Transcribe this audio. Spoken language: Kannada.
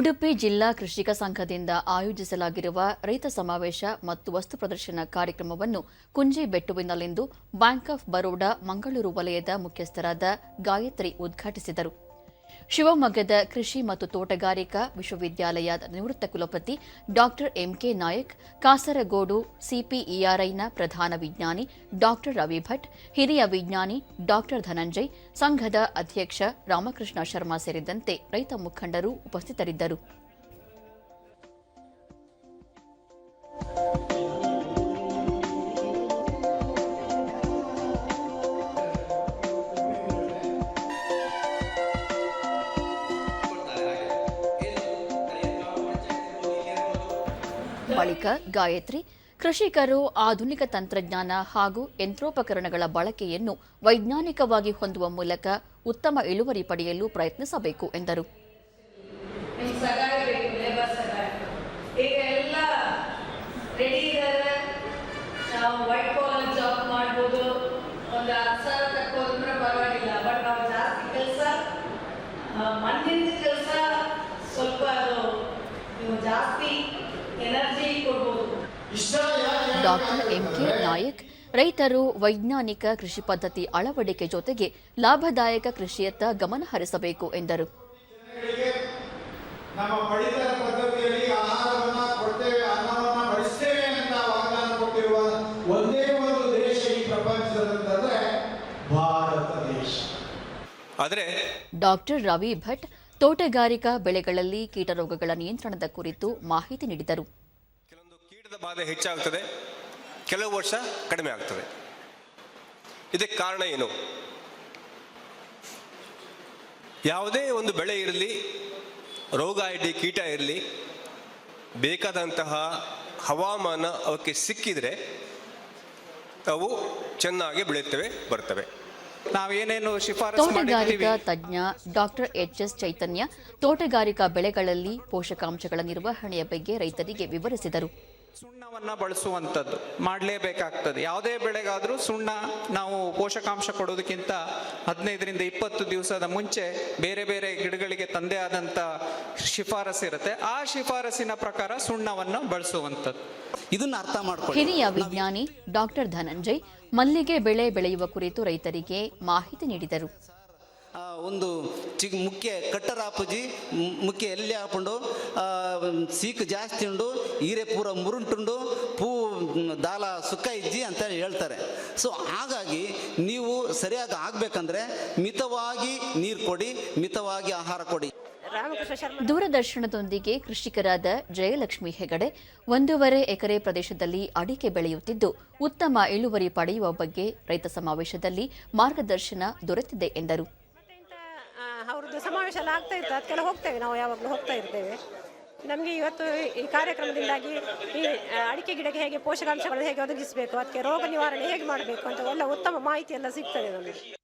ಉಡುಪಿ ಜಿಲ್ಲಾ ಕೃಷಿಕ ಸಂಘದಿಂದ ಆಯೋಜಿಸಲಾಗಿರುವ ರೈತ ಸಮಾವೇಶ ಮತ್ತು ವಸ್ತು ಪ್ರದರ್ಶನ ಕಾರ್ಯಕ್ರಮವನ್ನು ಕುಂಜಿಬೆಟ್ಟುವಿನಲ್ಲಿಂದು ಬ್ಯಾಂಕ್ ಆಫ್ ಬರೋಡಾ ಮಂಗಳೂರು ವಲಯದ ಮುಖ್ಯಸ್ಥರಾದ ಗಾಯತ್ರಿ ಉದ್ಘಾಟಿಸಿದರು. ಶಿವಮೊಗ್ಗದ ಕೃಷಿ ಮತ್ತು ತೋಟಗಾರಿಕಾ ವಿಶ್ವವಿದ್ಯಾಲಯದ ನಿವೃತ್ತ ಕುಲಪತಿ doctor M K Nayak, Kasaragod ಸಿಪಿಇಆರ್ಐನ ಪ್ರಧಾನ ವಿಜ್ಞಾನಿ ಡಾಕ್ಟರ್ ರವಿ ಭಟ್, ಹಿರಿಯ ವಿಜ್ಞಾನಿ ಡಾಕ್ಟರ್ ಧನಂಜಯ್, ಸಂಘದ ಅಧ್ಯಕ್ಷ ರಾಮಕೃಷ್ಣ ಶರ್ಮಾ ಸೇರಿದಂತೆ ರೈತ ಮುಖಂಡರು ಉಪಸ್ಥಿತರಿದ್ದರು. ಬಳಿಕ ಗಾಯತ್ರಿ, ಕೃಷಿಕರು, ಆಧುನಿಕ ತಂತ್ರಜ್ಞಾನ ಹಾಗೂ ಯಂತ್ರೋಪಕರಣಗಳ ಬಳಕೆಯನ್ನು ವೈಜ್ಞಾನಿಕವಾಗಿ ಹೊಂದುವ ಮೂಲಕ ಉತ್ತಮ ಇಳುವರಿ ಪಡೆಯಲು ಪ್ರಯತ್ನಿಸಬೇಕು, ಎಂದರು. ಜಾಸ್ತಿ ಡಾಕ್ಟರ್ ಎಂಕೆ ನಾಯಕ್ ರೈತರು ವೈಜ್ಞಾನಿಕ ಕೃಷಿ ಪದ್ಧತಿ ಅಳವಡಿಕೆ ಜೊತೆಗೆ ಲಾಭದಾಯಕ ಕೃಷಿಯತ್ತ ಗಮನ ಹರಿಸಬೇಕು ಎಂದರು. ನಮ್ಮ ಪಡಿತರ ಪದ್ಧತಿಯಲ್ಲಿ ಆಹಾರವನ್ನ ಕೊಡ್ತೇವೆ ಅನ್ನವನ್ನ ಬಡಿಸ್ತೇವೆ ಅಂತ ವಾಗ್ದಾನ ಕೊಟ್ಟಿರುವ ಒಂದೇ ಒಂದು ದೇಶ ಈ ಪ್ರಪಂಚದಂತಂದ್ರೆ ಭಾರತ ದೇಶ. ಆದರೆ ಡಾಕ್ಟರ್ ರವಿ ಭಟ್ ತೋಟಗಾರಿಕಾ ಬೆಳೆಗಳಲ್ಲಿ ಕೀಟರೋಗಗಳ ನಿಯಂತ್ರಣದ ಕುರಿತು ಮಾಹಿತಿ ನೀಡಿದರು. ಕೆಲವೊಂದು ಕೀಟದ ಬಾಧೆ ಹೆಚ್ಚಾಗುತ್ತದೆ ಕೆಲವು ವರ್ಷ ಕಡಿಮೆ ಆಗ್ತದೆ. ಇದಕ್ಕೆ ಕಾರಣ ಏನು? ಯಾವುದೇ ಒಂದು ಬೆಳೆ ಇರಲಿ, ರೋಗ ಇರಲಿ, ಕೀಟ ಇರಲಿ, ಬೇಕಾದಂತಹ ಹವಾಮಾನ ಅವಕ್ಕೆ ಸಿಕ್ಕಿದರೆ, ಅವು ಚೆನ್ನಾಗಿ ಬೆಳೆಯುತ್ತವೆ ಬರ್ತವೆ ನಾವೇನೇನು ಶಿಫಾರಸು ತೋಟಗಾರಿಕಾ ತಜ್ಞ ಡಾಕ್ಟರ್ ಎಚ್ಎಸ್ ಚೈತನ್ಯ ತೋಟಗಾರಿಕಾ ಬೆಳೆಗಳಲ್ಲಿ ಪೋಷಕಾಂಶಗಳ ನಿರ್ವಹಣೆಯ ಬಗ್ಗೆ ರೈತರಿಗೆ ವಿವರಿಸಿದರು. ಸುಣ್ಣವನ್ನ ಬಳಸುವಂಥದ್ದು ಮಾಡಲೇಬೇಕಾಗ್ತದೆ. ಯಾವುದೇ ಬೆಳೆಗಾದರೂ ಸುಣ್ಣ ನಾವು ಪೋಷಕಾಂಶ ಕೊಡೋದಕ್ಕಿಂತ ಹದಿನೈದರಿಂದ ಇಪ್ಪತ್ತು ದಿವಸದ ಮುಂಚೆ ಬೇರೆ ಬೇರೆ ಗಿಡಗಳಿಗೆ ತಂದೆ ಆದಂಥ ಶಿಫಾರಸು ಇರುತ್ತೆ. ಆ ಶಿಫಾರಸಿನ ಪ್ರಕಾರ ಸುಣ್ಣವನ್ನು ಬಳಸುವಂಥದ್ದು. ಇದನ್ನ ಅರ್ಥ ಮಾಡ್ಕೊಳ್ಳಿ. ಹಿರಿಯ ವಿಜ್ಞಾನಿ ಡಾಕ್ಟರ್ ಧನಂಜಯ್ ಮಲ್ಲಿಗೆ ಬೆಳೆ ಬೆಳೆಯುವ ಕುರಿತು ರೈತರಿಗೆ ಮಾಹಿತಿ ನೀಡಿದರು. ಒಂದು ಚಿ ಮುಖ್ಯ ಕಟ್ಟರಾಪುಜಿ ಮು- ಮುಖ್ಯ ಎಲ್ಲಿ ಹಾಕೊಂಡು ಆ, ಸೀಕು ಜಾಸ್ತಿ ಉಂಡು ಹೀರೆ ಪೂರ ಮುರುಂಟುಂಡು ಪೂ ದಾಲ ಸುಕ್ಕ ಇಜ್ಜಿ ಅಂತ ಹೇಳ್ತಾರೆ. ಸೊ ಹಾಗಾಗಿ ನೀವು ಸರಿಯಾಗಿ ಆಗಬೇಕಂದ್ರೆ ಮಿತವಾಗಿ ನೀರು ಕೊಡಿ ಮಿತವಾಗಿ ಆಹಾರ ಕೊಡಿ. ದೂರದರ್ಶನದೊಂದಿಗೆ ಕೃಷಿಕರಾದ ಜಯಲಕ್ಷ್ಮಿ ಹೆಗಡೆ ಒಂದೂವರೆ ಎಕರೆ ಪ್ರದೇಶದಲ್ಲಿ ಅಡಿಕೆ ಬೆಳೆಯುತ್ತಿದ್ದು ಉತ್ತಮ ಇಳುವರಿ ಪಡೆಯುವ ಬಗ್ಗೆ ರೈತ ಸಮಾವೇಶದಲ್ಲಿ ಮಾರ್ಗದರ್ಶನ ದೊರೆತಿದೆ ಎಂದರು. ಅವ್ರದ್ದು ಸಮಾವೇಶ ಎಲ್ಲ ಆಗ್ತಾ ಇರ್ತದೆ ಅದಕ್ಕೆಲ್ಲ ಹೋಗ್ತೇವೆ ನಾವು, ಯಾವಾಗಲೂ ಹೋಗ್ತಾ ಇರ್ತೇವೆ. ನಮಗೆ ಇವತ್ತು ಈ ಕಾರ್ಯಕ್ರಮದಿಂದಾಗಿ ಈ ಅಡಿಕೆ ಗಿಡಕ್ಕೆ ಹೇಗೆ ಪೋಷಕಾಂಶಗಳನ್ನು ಹೇಗೆ ಒದಗಿಸಬೇಕು, ಅದಕ್ಕೆ ರೋಗ ನಿವಾರಣೆ ಹೇಗೆ ಮಾಡಬೇಕು ಅಂತ ಎಲ್ಲ ಉತ್ತಮ ಮಾಹಿತಿ ಎಲ್ಲ ಸಿಗ್ತದೆ ನಮಗೆ.